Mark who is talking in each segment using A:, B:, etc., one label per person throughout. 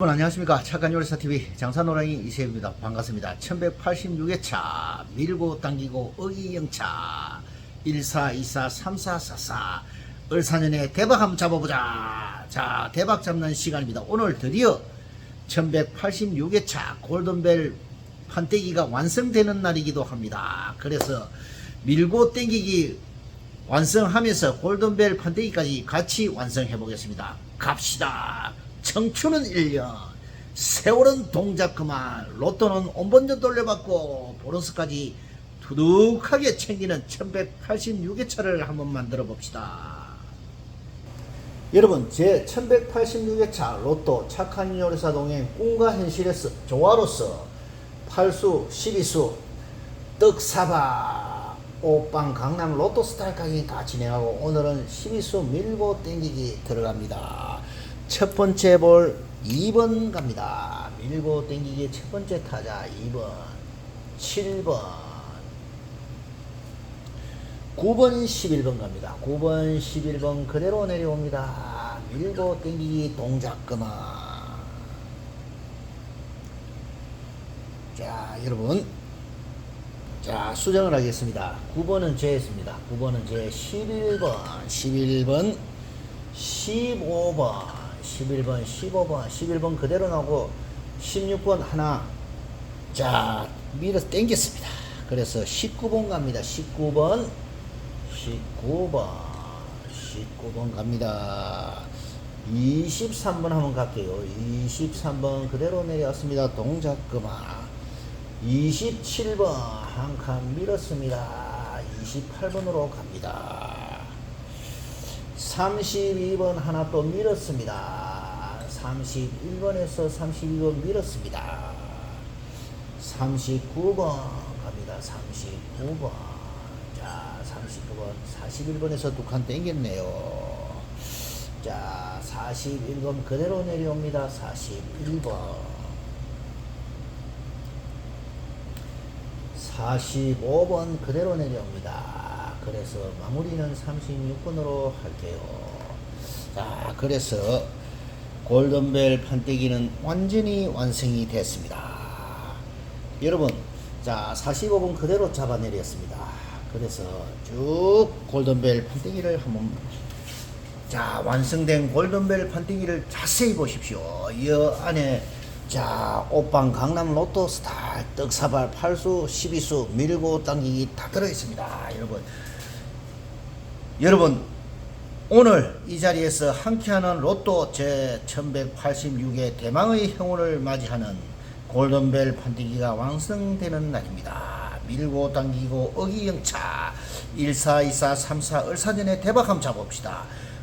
A: 여러분 안녕하십니까. 착한 요리사TV 장사노랑이 이세입니다. 반갑습니다. 1186회차 밀고 당기고 어기영차. 1424 3444 을사년에 대박 한번 잡아보자. 자 대박 잡는 시간입니다. 오늘 드디어 1186회차 골든벨 판때기가 완성되는 날이기도 합니다. 그래서 밀고 당기기 완성하면서 골든벨 판때기까지 같이 완성해 보겠습니다. 갑시다. 청춘은 1년, 세월은 동작 그만, 로또는 온번전 돌려받고 보너스까지 두둑하게 챙기는 1186회차를 한번 만들어 봅시다. 여러분 제 1186회차 로또 착한 요리사 동행 꿈과 현실에서 조화로서 8수 12수 떡사바 오빵 강남 로또 스타일 가격이 다 진행하고 오늘은 12수 밀고 땡기기 들어갑니다 첫 번째 볼 2번 갑니다. 밀고 땡기기 첫 번째 타자 2번 7번. 9번 11번 갑니다. 9번 11번 그대로 내려옵니다. 밀고 땡기기 동작 그만 자 여러분. 자 수정을 하겠습니다. 9번은 제였습니다. 9번은 제 11번 11번 15번 11번 15번 11번 그대로 나오고 16번 하나 자 밀어서 땡겼습니다. 그래서 19번 갑니다. 19번 19번 19번 갑니다. 23번 한번 갈게요. 23번 그대로 내려왔습니다. 동작 그만 27번 한 칸 밀었습니다. 28번으로 갑니다 32번 하나 또 밀었습니다. 31번에서 32번 밀었습니다. 39번 갑니다. 39번. 자 39번 41번에서 두 칸 땡겼네요. 자 41번 그대로 내려옵니다. 41번. 45번 그대로 내려옵니다. 그래서 마무리는 36번으로 할게요. 자, 그래서 골든벨 판때기는 완전히 완성이 됐습니다. 여러분, 자, 45번 그대로 잡아내렸습니다. 그래서 쭉 골든벨 판때기를 한번 자, 완성된 골든벨 판때기를 자세히 보십시오. 이 안에 자, 옷방 강남 로또 스타일, 떡사발 8수, 12수, 밀고 당기기 다 들어있습니다. 여러분. 여러분, 오늘 이 자리에서 함께하는 로또 제 1186의 대망의 행운을 맞이하는 골든벨 판때기가 완성되는 날입니다. 밀고 당기고 어기영차 1424 34 을사전에 대박 한번 잡읍시다.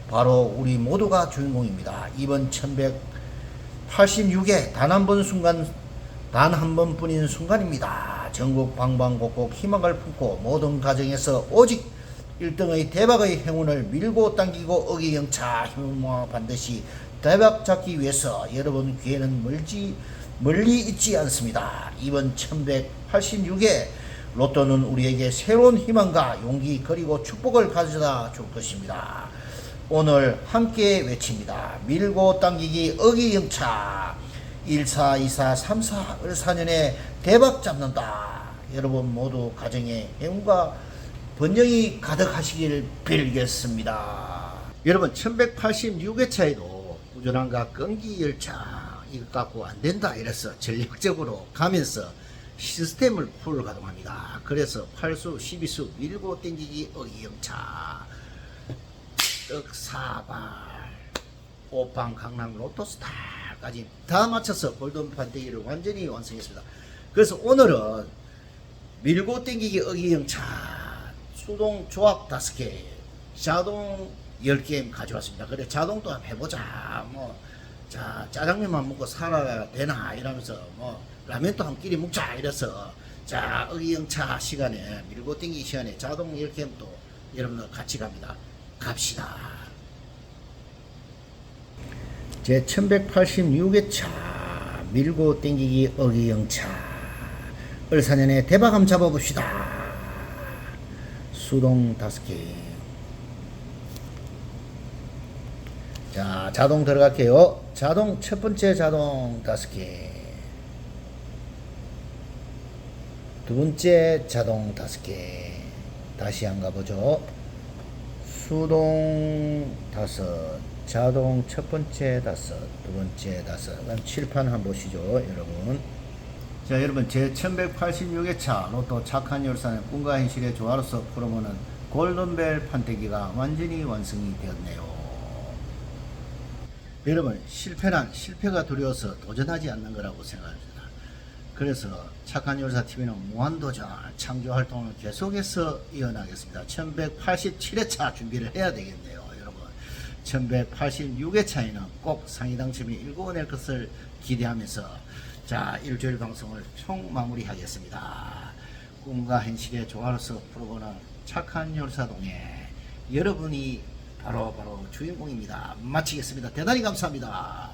A: 바로 우리 모두가 주인공입니다. 이번 1186에 단한 번 순간 단 한 번뿐인 순간입니다. 전국 방방곡곡 희망을 품고 모든 가정에서 오직 1등의 대박의 행운을 밀고 당기고 어기영차 힘을 모아 반드시 대박 잡기 위해서 여러분 귀에는 멀지 멀리 있지 않습니다. 이번 1186에 로또는 우리에게 새로운 희망과 용기 그리고 축복을 가져다 줄 것입니다. 오늘 함께 외칩니다. 밀고 당기기 어기영차 1424 34 을사년에 대박 잡는다. 여러분 모두 가정에 행운과 번영이 가득하시길 빌겠습니다. 여러분 1186회차에도 우전함과 끈기 열차 이거 갖고 안 된다 이래서 전력적으로 가면서 시스템을 풀 가동합니다. 그래서 8수 12수 밀고 땡기기 어기영차 떡사발 오빵 강남 로또스타까지 다 맞춰서 골든 판때기를 완전히 완성했습니다. 그래서 오늘은 밀고 땡기기 어기영차 수동 조합 다섯 개 자동 10개 가져왔습니다. 그래 자동도 한번 해보자. 뭐, 자, 짜장면만 먹고 살아야 되나 이러면서 뭐 라면도 한 끼리 먹자 이래서 자, 어기영차 시간에 밀고 땡기기 시간에 자동 10개 또 여러분들 같이 갑니다. 갑시다. 제 1186회차 밀고 땡기기 어기영차 을사년에 대박 한번 잡아봅시다. 수동 다섯 개. 자, 자동 들어갈게요. 자동 첫 번째 자동 다섯 개. 두 번째 자동 다섯 개. 다시 한 가보죠. 수동 다섯, 자동 첫 번째 다섯, 두 번째 다섯. 칠판 한번 보시죠, 여러분. 자, 여러분 제 1186회 차 로또 착한 열산의 꿈과 현실의 조화로서 풀어보는 골든벨 판때기가 완전히 완성이 되었네요. 여러분 실패란 실패가 두려워서 도전하지 않는 거라고 생각합니다. 그래서 착한 열사 TV는 무한도전 창조 활동을 계속해서 이어나겠습니다. 1187회차 준비를 해야 되겠네요, 여러분. 1186회차에는 꼭 상위 당첨이 일궈낼 것을 기대하면서 자 일주일 방송을 총 마무리하겠습니다. 꿈과 현실의 조화로서 풀어보는 착한 열사동에 여러분이 바로 바로 주인공입니다. 마치겠습니다. 대단히 감사합니다.